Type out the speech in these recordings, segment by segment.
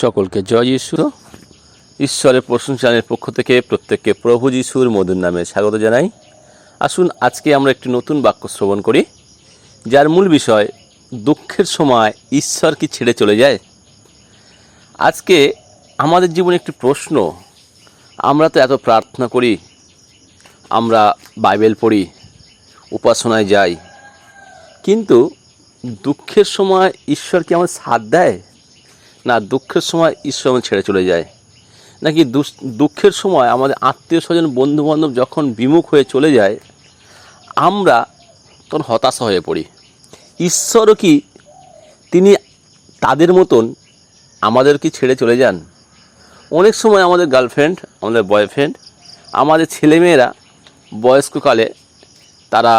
সকলকে জয় যিশু। ঈশ্বরের প্রশংসানের পক্ষ থেকে প্রত্যেককে প্রভু যিশুর মধুর নামে স্বাগত জানাই। আসুন, আজকে আমরা একটি নতুন বাক্য শ্রবণ করি, যার মূল বিষয়, দুঃখের সময় ঈশ্বর কি ছেড়ে চলে যায়? আজকে আমাদের জীবনে একটি প্রশ্ন, আমরা তো এত প্রার্থনা করি, আমরা বাইবেল পড়ি, উপাসনায় যাই, কিন্তু দুঃখের সময় ঈশ্বর কি আমাদের সাথ দেয়? না, দুঃখের সময় ঈশ্বর আমাদের ছেড়ে চলে যায়। নাকি দুঃখের সময় আমাদের আত্মীয় স্বজন বন্ধুবান্ধব যখন বিমুখ হয়ে চলে যায়, আমরা তখন হতাশা হয়ে পড়ি। ঈশ্বরও কি তিনি তাদের মতন আমাদের কি ছেড়ে চলে যান? অনেক সময় আমাদের গার্লফ্রেন্ড আমাদের বয়ফ্রেন্ড আমাদের ছেলেমেয়েরা বয়স্ককালে তারা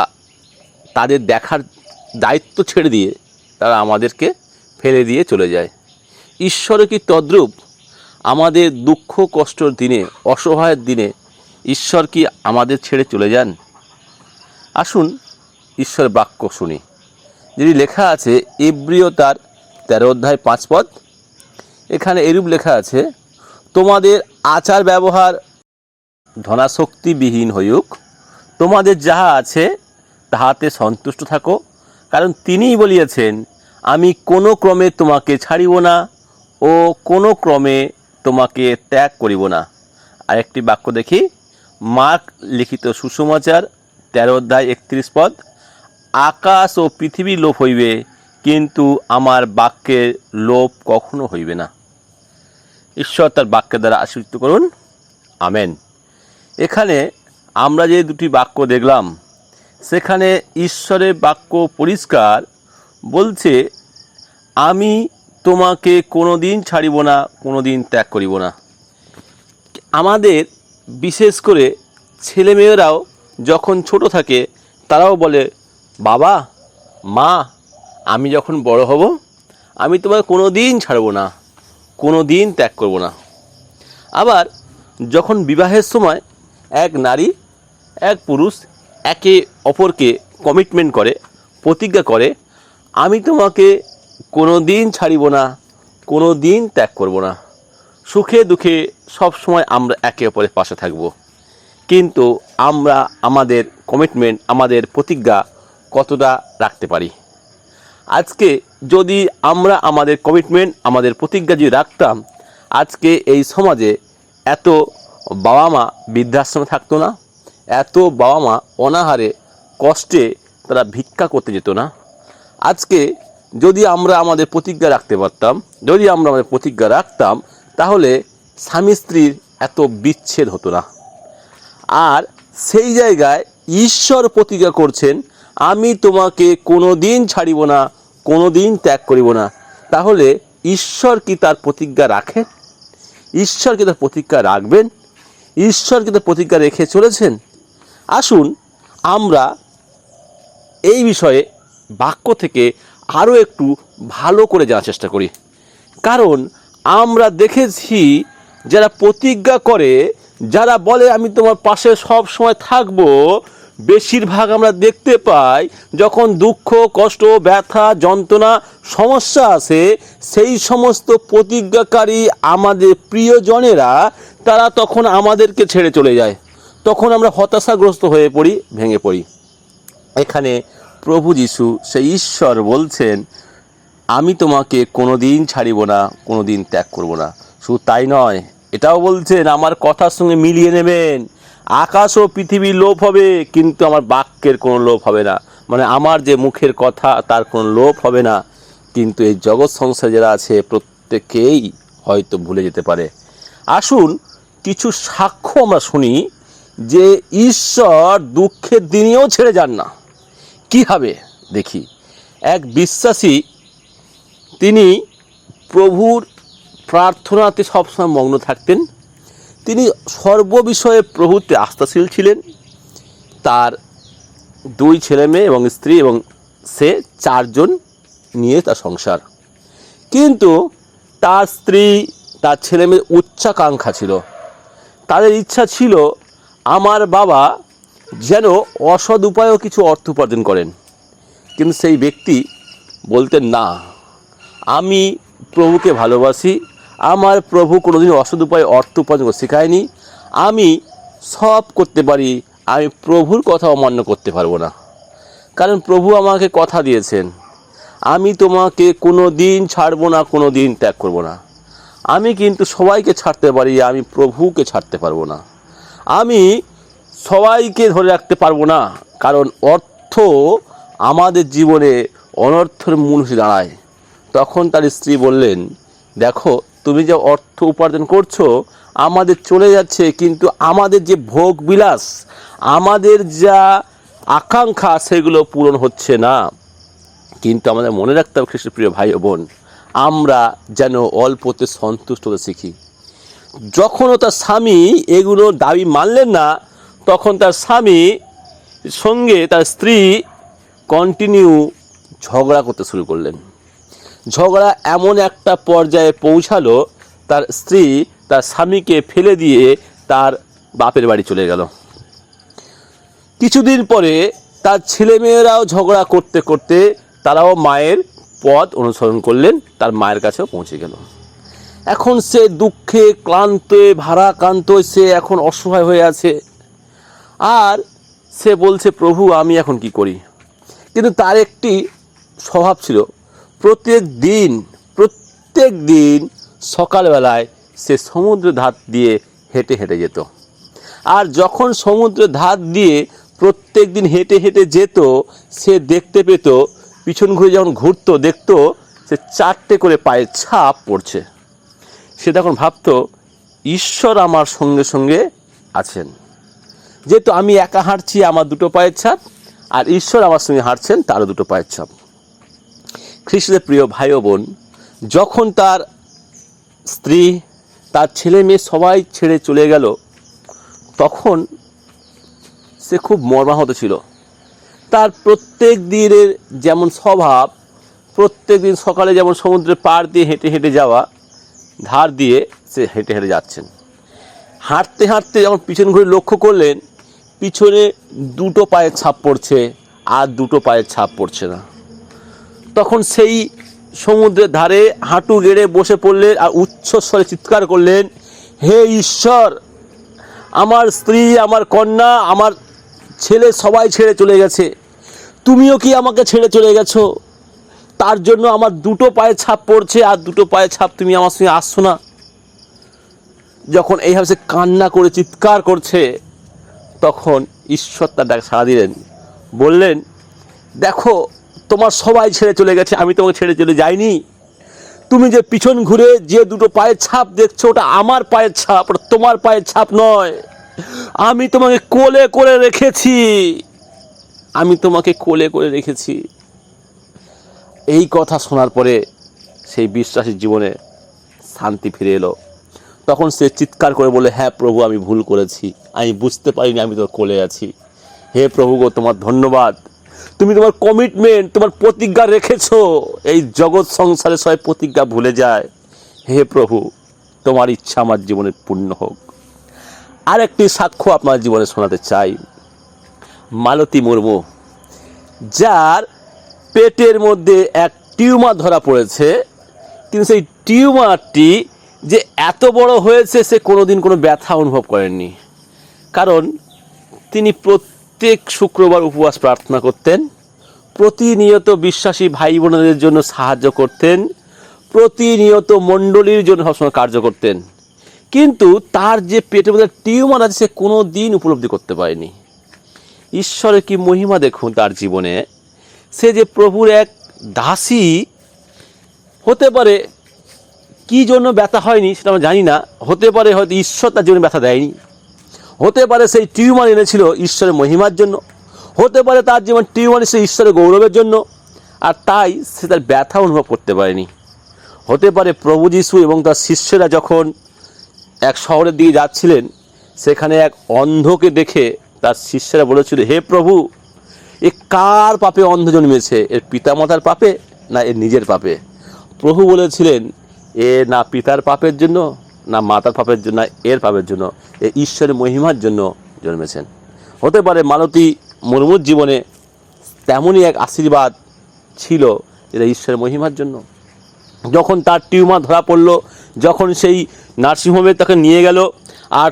তাদের দেখার দায়িত্ব ছেড়ে দিয়ে তারা আমাদেরকে ফেলে দিয়ে চলে যায়। ঈশ্বরও কি তদ্রূপ? আমাদের দুঃখ কষ্টর দিনে, অসহায়ের দিনে ঈশ্বর কি আমাদের ছেড়ে চলে যান? আসুন ঈশ্বর বাক্য শুনি। যদি লেখা আছে এব্রিয় তার তেরো অধ্যায় পাঁচ পদ। এখানে এরূপ লেখা আছে, তোমাদের আচার ব্যবহার ধনাশক্তিবিহীন হইউক, তোমাদের যাহা আছে তাহাতে সন্তুষ্ট থাকো, কারণ তিনিই বলিয়াছেন, আমি কোনো ক্রমে তোমাকে ছাড়িব না। ও কোনো ক্রমে তোমাকে ত্যাগ করিব না। আরেকটি বাক্য দেখি। মার্ক লিখিত সুসমাচার তেরো অধ্যায় একত্রিশ পদ। আকাশ ও পৃথিবী লোপ হইবে, কিন্তু আমার বাক্যের লোপ কখনো হইবে না। ঈশ্বর তার বাক্যের দ্বারা আশীর্বিত করুন। আমেন। এখানে আমরা যে দুটি বাক্য দেখলাম, সেখানে ঈশ্বরের বাক্য পরিষ্কার, বলছে, আমি তোমাকে কোনো দিন ছাড়িব না কোনো দিন ত্যাগ করিব না। আমাদের, বিশেষ করে ছেলেমেয়েরাও যখন ছোট থাকে, তারাও বলে, বাবা, মা, আমি যখন বড় হব, আমি তোমাকে কোনো দিন ছাড়বো না কোনো দিন ত্যাগ করব না। আবার, যখন বিবাহের সময় এক নারী, এক পুরুষ একে অপরকে কমিটমেন্ট করে, প্রতিজ্ঞা করে, আমি তোমাকে কোনো দিন ছাড়িব না কোনো দিন ত্যাগ করব না। সুখে দুঃখে সব সময় আমরা একে অপরের পাশে থাকব। কিন্তু আমরা, আমাদের কমিটমেন্ট আমাদের প্রতিজ্ঞা কতটা রাখতে পারি? আজকে যদি আমরা আমাদের কমিটমেন্ট আমাদের প্রতিজ্ঞা যদি রাখতাম, আজকে এই সমাজে এত বাবা মা বৃদ্ধাশ্রমে থাকতো না, এত বাবা মা অনাহারে কষ্টে তারা ভিক্ষা করতে যেত না। আজকে যদি আমরা আমাদের প্রতিজ্ঞা রাখতে পারতাম, যদি আমরা আমাদের প্রতিজ্ঞা রাখতাম, তাহলে স্বামী স্ত্রীর এত বিচ্ছেদ হতো না। আর সেই জায়গায় ঈশ্বর প্রতিজ্ঞা করছেন, আমি তোমাকে কোনো দিন ছাড়িব না কোনো দিন ত্যাগ করিব না। তাহলে ঈশ্বর কি তার প্রতিজ্ঞা রাখেন? ঈশ্বর কি তার প্রতিজ্ঞা রাখবেন? ঈশ্বর কি তার প্রতিজ্ঞা রেখে চলেছেন? আসুন আমরা এই বিষয়ে বাক্য থেকে আরও একটু ভালো করে জানার চেষ্টা করি। কারণ আমরা দেখেছি যারা প্রতিজ্ঞা করে, যারা বলে, আমি তোমার পাশে সব সময় থাকব। বেশিরভাগ আমরা দেখতে পাই, যখন দুঃখ, কষ্ট, ব্যথা, যন্ত্রণা, সমস্যা আসে সেই সমস্ত প্রতিজ্ঞাকারী আমাদের প্রিয়জনেরা, তারা তখন আমাদেরকে ছেড়ে চলে যায়। তখন আমরা হতাশাগ্রস্ত হয়ে পড়ি, ভেঙে পড়ি। এখানে প্রভু যিশু, সেই ঈশ্বর বলছেন, আমি তোমাকে কোনো দিন ছাড়িব না কোনো দিন ত্যাগ করব না। শুধু তাই নয়, এটাও বলছেন, আমার কথার সঙ্গে মিলিয়ে নেবেন। আকাশ ও পৃথিবী লোপ হবে, কিন্তু আমার বাক্যের কোনো লোপ হবে না। মানে আমার যে মুখের কথা, তার কোনো লোপ হবে না। কিন্তু এই জগৎ সংসারে যারা আছে, প্রত্যেকেই হয়তো ভুলে যেতে পারে। আসুন, কিছু সাক্ষ্য আমরা শুনি, যে ঈশ্বর দুঃখের দিনেও ছেড়ে যান না। কীভাবে? দেখি। এক বিশ্বাসী, তিনি প্রভুর প্রার্থনাতে সবসময় মগ্ন থাকতেন। তিনি সর্ববিষয়ে প্রভুতে আস্থাশীল ছিলেন। তার দুই ছেলে মেয়ে এবং স্ত্রী এবং সে চারজন নিয়ে তার সংসার। কিন্তু তার স্ত্রী, তার ছেলে মেয়ের উচ্চাকাঙ্ক্ষা ছিল। তাদের ইচ্ছা ছিল, আমার বাবা যেন অসৎ উপায়েও কিছু অর্থ উপার্জন করেন। কিন্তু সেই ব্যক্তি বলতেন, না, আমি প্রভুকে ভালোবাসি। আমার প্রভু কোনোদিন অসৎ উপায়ে অর্থ উপার্জন শেখায়নি। আমি সব করতে পারি। আমি প্রভুর কথা অমান্য করতে পারব না। কারণ প্রভু আমাকে কথা দিয়েছেন। আমি তোমাকে কোনো দিন ছাড়বো না কোনো দিন ত্যাগ করব না। আমি কিন্তু সবাইকে ছাড়তে পারি। আমি প্রভুকে ছাড়তে পারব না। আমি সবাইকে ধরে রাখতে পারব না। কারণ অর্থ আমাদের জীবনে অনর্থের মূল হয়ে দাঁড়ায়। তখন তার স্ত্রী বললেন, দেখো, তুমি যে অর্থ উপার্জন করছ, আমাদের চলে যাচ্ছে, কিন্তু আমাদের যে ভোগ বিলাস, আমাদের যা আকাঙ্ক্ষা, সেগুলো পূরণ হচ্ছে না। কিন্তু আমাদের মনে রাখতে হবে, খ্রিস্টপ্রিয় ভাই ও বোন, আমরা যেন অল্পতে সন্তুষ্ট হতে শিখি। যখনও তার স্বামী এগুলো দাবি মানলেন না তখন তার স্বামী সঙ্গে তার স্ত্রী কন্টিনিউ ঝগড়া করতে শুরু করলেন। ঝগড়া এমন একটা পর্যায়ে পৌঁছালো, তার স্ত্রী তার স্বামীকে ফেলে দিয়ে তার বাপের বাড়ি চলে গেল। কিছুদিন পরে তার ছেলেমেয়েরাও ঝগড়া করতে করতে তারাও মায়ের পথ অনুসরণ করলেন, তার মায়ের কাছেও পৌঁছে গেল। এখন সে দুঃখে ক্লান্তে, ভারাক্রান্ত, সে এখন অসহায় হয়ে আছে। আর সে বলছে, প্রভু, আমি এখন কি করি? কিন্তু তার একটি স্বভাব ছিল, প্রত্যেক দিন প্রত্যেক দিন সকালবেলায় সে সমুদ্র ধার দিয়ে হেঁটে হেঁটে যেত। আর যখন সমুদ্রের ধার দিয়ে প্রত্যেক দিন হেঁটে হেঁটে যেত, সে দেখতে পেত, পিছন ঘুরে যখন ঘুরতো, দেখতো সে চারটে করে পায়ের ছাপ পড়ছে। সে তখন ভাবতো, ঈশ্বর আমার সঙ্গে সঙ্গে আছেন। যেহেতু আমি একা হাঁটছি, আমার দুটো পায়ের ছাপ, আর ঈশ্বর আমার সঙ্গে হাঁটছেন, তারও দুটো পায়ের ছাপ। খ্রিস্টের প্রিয় ভাই বোন, যখন তার স্ত্রী, তার ছেলে মেয়ে সবাই ছেড়ে চলে গেল, তখন সে খুব মর্মাহত ছিল। তার প্রত্যেক দিনের যেমন স্বভাব, প্রত্যেক দিন সকালে যেমন সমুদ্রের পাড় দিয়ে হেঁটে হেঁটে যাওয়া, ধার দিয়ে সে হেঁটে হেঁটে যাচ্ছেন। হাঁটতে হাঁটতে যখন পিছন ঘুরে লক্ষ্য করলেন পিছনে দুটো পায়ের ছাপ পড়ছে, আর দুটো পায়ের ছাপ পড়ছে না। তখন সেই সমুদ্রের ধারে হাঁটু গেড়ে বসে পড়লেন আর উচ্চস্বরে চিৎকার করলেন, হে ঈশ্বর, আমার স্ত্রী, আমার কন্যা, আমার ছেলে সবাই ছেড়ে চলে গেছে। তুমিও কি আমাকে ছেড়ে চলে গেছো? তার জন্য আমার দুটো পায়ে ছাপ পড়ছে, আর দুটো পায়ে ছাপ তুমি আমার সঙ্গে আসছো না? যখন এইভাবে সে কান্না করে চিৎকার করছে তখন ঈশ্বর তার ডাকে সাড়া দিলেন। বললেন, দেখো, তোমার সবাই ছেড়ে চলে গেছে, আমি তোমাকে ছেড়ে চলে যাইনি। তুমি যে পিছন ঘুরে যে দুটো পায়ের ছাপ দেখছ, ওটা আমার পায়ের ছাপ, ওটা তোমার পায়ের ছাপ নয়। আমি তোমাকে কোলে করে রেখেছি। আমি তোমাকে কোলে করে রেখেছি। এই কথা শোনার পরে সেই বিশ্বাসীর জীবনে শান্তি ফিরে এলো। তখন সে চিৎকার করে বলে হ্যাঁ প্রভু, আমি ভুল করেছি। আমি বুঝতে পারিনি আমি তোর কোলে আছি। হে প্রভু গো, তোমার ধন্যবাদ। তুমি তোমার কমিটমেন্ট তোমার প্রতিজ্ঞা রেখেছো। এই জগৎ সংসারে সবাই প্রতিজ্ঞা ভুলে যায়। হে প্রভু, তোমার ইচ্ছা আমার জীবনে পূর্ণ হোক। আর একটি সাক্ষ্য আপনার জীবনে শোনাতে চাই। মালতী মুর্মু, যার পেটের মধ্যে এক টিউমার ধরা পড়েছে, কিন্তু সেই টিউমারটি যে এত বড় হয়েছে সে কোনোদিন কোনো ব্যথা অনুভব করেননি। কারণ তিনি প্রত্যেক শুক্রবার উপবাস প্রার্থনা করতেন, প্রতিনিয়ত বিশ্বাসী ভাই বোনদের জন্য সাহায্য করতেন, প্রতিনিয়ত মণ্ডলীর জন্য সবসময় কার্য করতেন। কিন্তু তার যে পেটের মধ্যে টিউমার আছে সে কোনো দিন উপলব্ধি করতে পারেনি। ঈশ্বরের কি মহিমা দেখুন তার জীবনে? সে যে প্রভুর এক দাসী হতে পারে কি জন্য ব্যথা হয়নি সেটা আমরা জানি না। হতে পারে হয়তো ঈশ্বর তার জীবনে ব্যথা দেয়নি। হতে পারে সেই টিউমার এনেছিল ঈশ্বরের মহিমার জন্য। হতে পারে তার জীবন টিউমার এসে ঈশ্বরের গৌরবের জন্য। আর তাই সে তার ব্যথা অনুভব করতে পারেনি। হতে পারে প্রভু যিশু এবং তার শিষ্যরা যখন এক শহরের দিকে যাচ্ছিলেন, সেখানে এক অন্ধকে দেখে তার শিষ্যরা বলেছিল, হে প্রভু, এ কার পাপে অন্ধ জন্মেছে? এর পিতামাতার পাপে না এর নিজের পাপে? প্রভু বলেছিলেন এ না পিতার পাপের জন্য, না মাতার পাপের জন্য, না এর পাপের জন্য, এ ঈশ্বরের মহিমার জন্য জন্মেছেন। হতে পারে মালতী মুর্মুর জীবনে তেমনই এক আশীর্বাদ ছিল যেটা ঈশ্বরের মহিমার জন্য। যখন তার টিউমার ধরা পড়ল, যখন সেই নার্সিংহোমে তাকে নিয়ে গেল, আর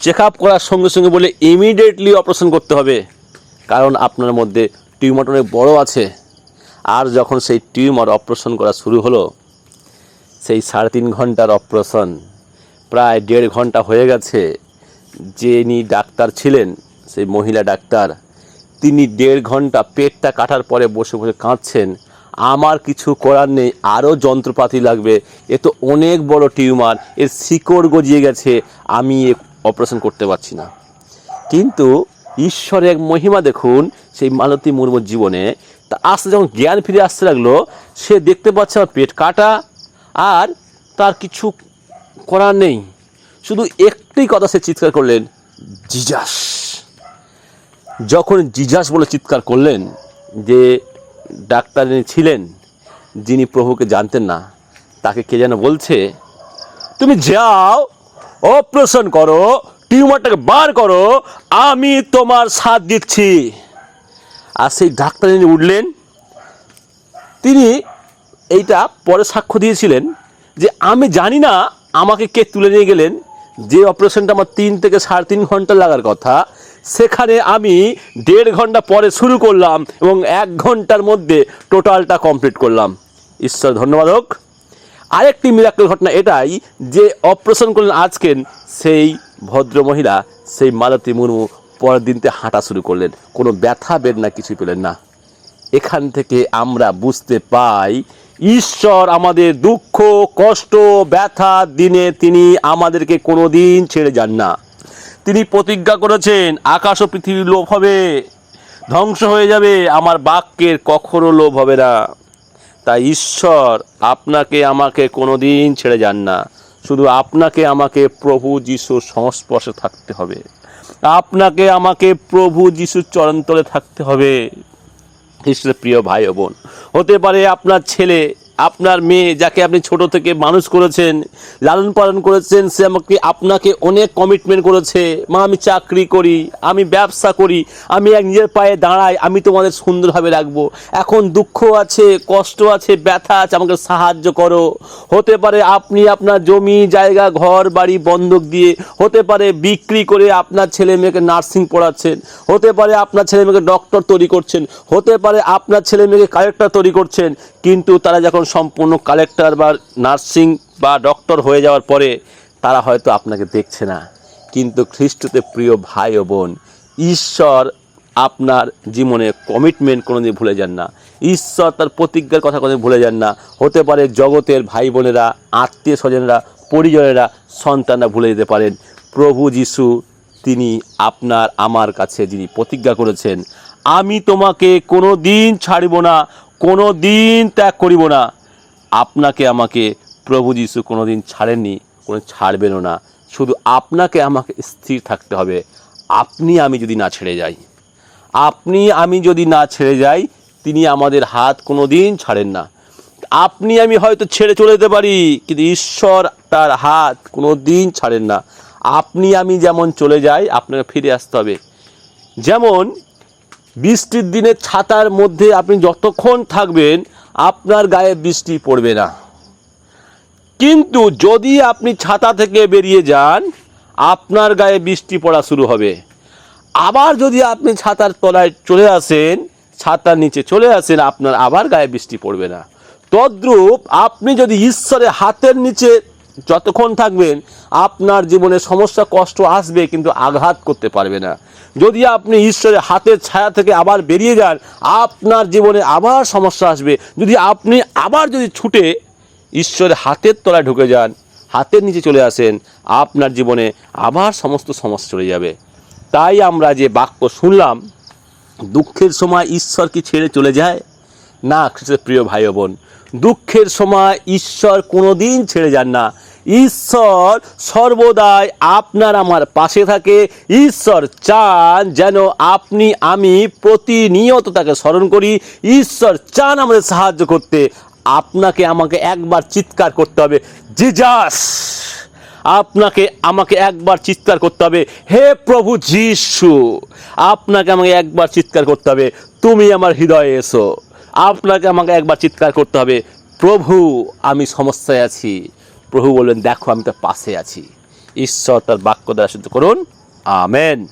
চেক আপ করার সঙ্গে সঙ্গে বলে ইমিডিয়েটলি অপারেশন করতে হবে। কারণ আপনার মধ্যে টিউমার অনেক বড় আছে। আর যখন সেই টিউমার অপারেশন করা শুরু হলো সেই সাড়ে তিন ঘণ্টার অপারেশন। প্রায় দেড় ঘণ্টা হয়ে গেছে। যিনি ডাক্তার ছিলেন, সেই মহিলা ডাক্তার, তিনি দেড় ঘণ্টা পেটটা কাটার পরে বসে বসে কাঁদছেন। আমার কিছু করার নেই, আরও যন্ত্রপাতি লাগবে। এ তো অনেক বড় টিউমার, এর শিকড় গজিয়ে গেছে, আমি এ অপারেশন করতে পারছি না। কিন্তু ঈশ্বরের এক মহিমা দেখুন, সেই মালতী মুর্মুর জীবনে। তা আস্তে যখন জ্ঞান ফিরে আসতে লাগল, সে দেখতে পাচ্ছে আমার পেট কাটা আর তার কিছু করার নেই। শুধু একটি কথা সে চিৎকার করলেন জিজাস যখন জিজাস বলে চিৎকার করলেন যে ডাক্তার ছিলেন, যিনি প্রভুকে জানতেন না, তাকে কে যেন বলছে, তুমি যাও, অপারেশন করো, টিউমারটাকে বার করো, আমি তোমার সাথ দিচ্ছি। আর সেই ডাক্তার উঠলেন, তিনি এইটা পরে সাক্ষ্য দিয়েছিলেন যে আমি জানি না আমাকে কে তুলে নিয়ে গেলেন। যে অপারেশনটা আমার তিন থেকে সাড়ে তিন ঘণ্টা লাগার কথা, সেখানে আমি দেড় ঘণ্টা পরে শুরু করলাম এবং এক ঘণ্টার মধ্যে টোটালটা কমপ্লিট করলাম। ঈশ্বর ধন্যবাদ হোক আরেকটি মিরাক্কেল ঘটনা এটাই যে অপারেশন করলেন আজকের সেই ভদ্র মহিলা সেই মালতী মুর্মু পরের দিনতে হাঁটা শুরু করলেন। কোনো ব্যথা, বেদনা কিছুই পেলেন না। এখান থেকে আমরা বুঝতে পাই ঈশ্বর আমাদের দুঃখ, কষ্ট, ব্যথা দিনে তিনি আমাদেরকে কোনো দিন ছেড়ে যান না। তিনি প্রতিজ্ঞা করেছেন, আকাশ ও পৃথিবী লোভ হবে, ধ্বংস হয়ে যাবে, আমার বাক্যের কখনো লোভ হবে না। তাই ঈশ্বর আপনাকে আমাকে কোনো দিন ছেড়ে যান না। শুধু আপনাকে আমাকে প্রভু যিশুর সংস্পর্শে থাকতে হবে। আপনাকে আমাকে প্রভু যিশুর চরণতলে থাকতে হবে। খ্রিস্টের প্রিয় ভাই ও বোন। হতে পারে আপনার ছেলে আপনার মেয়ে যাকে আপনি ছোট থেকে মানুষ করেছেন, লালন পালন করেছেন, সে আমাকে, আপনাকে অনেক কমিটমেন্ট করেছে। মা, আমি চাকরি করি, আমি ব্যবসা করি, আমি এক নিজের পায়ে দাঁড়াই, আমি তোমাদের সুন্দরভাবে রাখব। এখন দুঃখ আছে, কষ্ট আছে, ব্যথা আছে, আমাকে সাহায্য করো। হতে পারে আপনি আপনার জমি, জায়গা, ঘর, বাড়ি বন্ধক দিয়ে, হতে পারে বিক্রি করে আপনার ছেলে মেয়েকে নার্সিং পড়াচ্ছেন। হতে পারে আপনার ছেলে মেয়েকে ডক্টর তৈরি করছেন। হতে পারে আপনার ছেলে মেয়েকে কালেক্টর তৈরি করছেন। কিন্তু তারা যখন সম্পূর্ণ কালেক্টর বা নার্সিং বা ডক্টর হয়ে যাওয়ার পরে তারা হয়তো আপনাকে দেখছে না। কিন্তু খ্রিস্টতে প্রিয় ভাই ও বোন, ঈশ্বর আপনার জীবনে কমিটমেন্ট কোনোদিন ভুলে যান না। ঈশ্বর তার প্রতিজ্ঞার কথা কোনোদিন ভুলে যান না। হতে পারে জগতের ভাই বোনেরা, আত্মীয় স্বজনেরা, পরিজনেরা সন্তানরা ভুলে যেতে পারেন। প্রভু যিশু, তিনি আপনার, আমার কাছে যিনি প্রতিজ্ঞা করেছেন, আমি তোমাকে কোনো দিন ছাড়িব না কোনো দিন ত্যাগ করিব না। আপনাকে আমাকে প্রভু যিশু কোনো দিন ছাড়েননি, কোনো ছাড়বেনও না। শুধু আপনাকে আমাকে স্থির থাকতে হবে। আপনি আমি যদি না ছেড়ে যাই, আপনি আমি যদি না ছেড়ে যাই, তিনি আমাদের হাত কোনো দিন ছাড়েন না। আপনি আমি হয়তো ছেড়ে চলে যেতে পারি, কিন্তু ঈশ্বর তার হাত কোনো দিন ছাড়েন না। আপনি আমি যেমন চলে যাই, আপনাকে ফিরে আসতে হবে। যেমন বৃষ্টির দিনে ছাতার মধ্যে আপনি যতক্ষণ থাকবেন আপনার গায়ে বৃষ্টি পড়বে না। কিন্তু যদি আপনি ছাতা থেকে বেরিয়ে যান, আপনার গায়ে বৃষ্টি পড়া শুরু হবে। আবার যদি আপনি ছাতার তলায় চলে আসেন, ছাতার নিচে চলে আসেন, আপনার আবার গায়ে বৃষ্টি পড়বে না। তদ্রূপ আপনি যদি ঈশ্বরের হাতের নিচে যতক্ষণ থাকবেন, আপনার জীবনে সমস্যা কষ্ট আসবে, কিন্তু আঘাত করতে পারবে না। যদি আপনি ঈশ্বরের হাতের ছায়া থেকে আবার বেরিয়ে যান, আপনার জীবনে আবার সমস্যা আসবে। যদি আপনি আবার যদি ছুটে ঈশ্বরের হাতের তলায় ঢুকে যান, হাতের নিচে চলে আসেন, আপনার জীবনে আবার সমস্ত সমস্যা চলে যাবে। তাই আমরা যে বাক্য শুনলাম, দুঃখের সময় ঈশ্বর কি ছেড়ে চলে যায়? না, খ্রিস্টের প্রিয় ভাই বোন দুঃখের সময় ঈশ্বর কোনো দিন ছেড়ে যান না। ঈশ্বর সর্বদাই আপনার আমার পাশে থাকে। ঈশ্বর চান যেন আপনি, আমি প্রতিনিয়ত তাকে স্মরণ করি। ঈশ্বর চান আমাদের সাহায্য করতে। আপনাকে আমাকে একবার চিৎকার করতে হবে, জিজাস, আপনাকে, আমাকে একবার চিৎকার করতে হবে, হে প্রভু যিশু, আপনাকে আমাকে একবার চিৎকার করতে হবে। তুমি আমার হৃদয়ে এসো। আপনাকে আমাকে একবার চিৎকার করতে হবে, প্রভু, আমি সমস্যায় আছি। প্রভু বললেন, দেখো, আমি তার পাশে আছি। ঈশ্বর তার বাক্য দ্বারা শুদ্ধ করুন। আমেন।